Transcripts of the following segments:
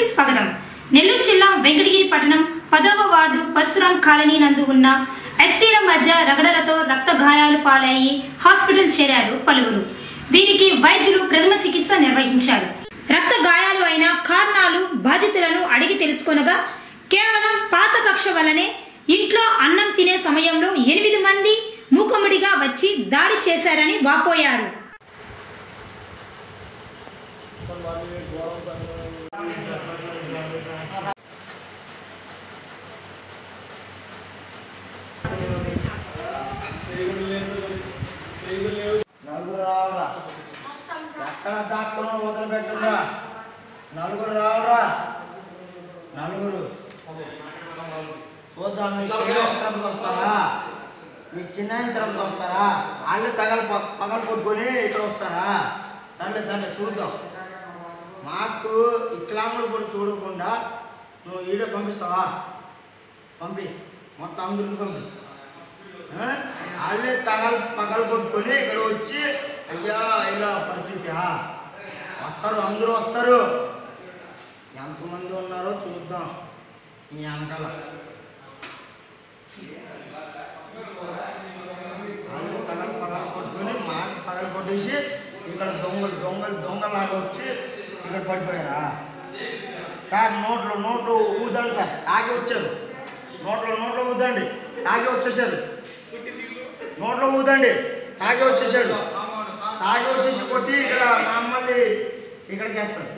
కి స్వాగతం. నెల్లూరు జిల్లా వెంకటగిరి పట్టణం పదవ వార్డు పరశురాం కాలనీ నందు ఉన్న ఎస్టీల మధ్య రగడలతో రక్త గాయాలు పాలయ్యి హాస్పిటల్ చేరారు పలువురు. వీరికి వైద్యులు ప్రథమ చికిత్స నిర్వహించారు. రక్త గాయాలు అయిన కారణాలు బాధితులను అడిగి తెలుసుకొనగా కేవలం పాత కక్ష వల్లనే ఇంట్లో అన్నం తినే సమయంలో ఎనిమిది మంది మూకుముడిగా వచ్చి దాడి చేశారని వాపోయారు. నలుగురు రావురా. ఎక్కడ నలుగురు రావురా. నలుగురు. చూద్దాం మీ చిన్న వస్తారా? మీ చిన్న వస్తారా? వాళ్ళు తగల పగలు కొట్టుకొని ఇక్కడ వస్తారా? సర్లే సర్లే చూద్దాం. మాకు ఇట్లాములు కూడా చూడకుండా నువ్వు ఈడ పంపిస్తావా? పంపి. మొత్తం అందరికి పంపి. వాళ్ళే తగలు పగలు కొట్టుకొని ఇక్కడ వచ్చి అయ్యా ఇలా పరిస్థితి వస్తారు అందరూ వస్తారు. ఎంతమంది ఉన్నారో చూద్దాం ఈ వెనకాల. వాళ్ళు తగలు పగలు కొట్టుకొని మాకు పగలు కొట్టేసి ఇక్కడ దొంగలు దొంగలు దొంగలాగా వచ్చి ఇక్కడ పడిపోయారా? సార్ నోట్లో నోట్లు ఊదండి సార్. తాగి వచ్చారు. నోట్లో నోట్లో ఊదండి. తాగి వచ్చేసారు. నోట్లో ఊదండి. తాగి వచ్చేసాడు తాగి వచ్చేసి కొట్టి ఇక్కడ మమ్మల్ని ఇక్కడ చేస్తారు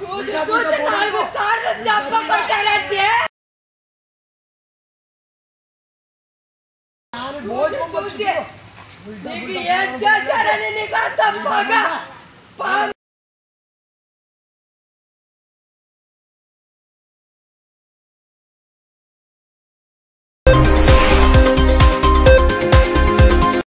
చూసి చూసి నాలుగు సార్లు దెబ్బ મોટું છે દીકરી એ ચાચારાની નિકાલ તપાગા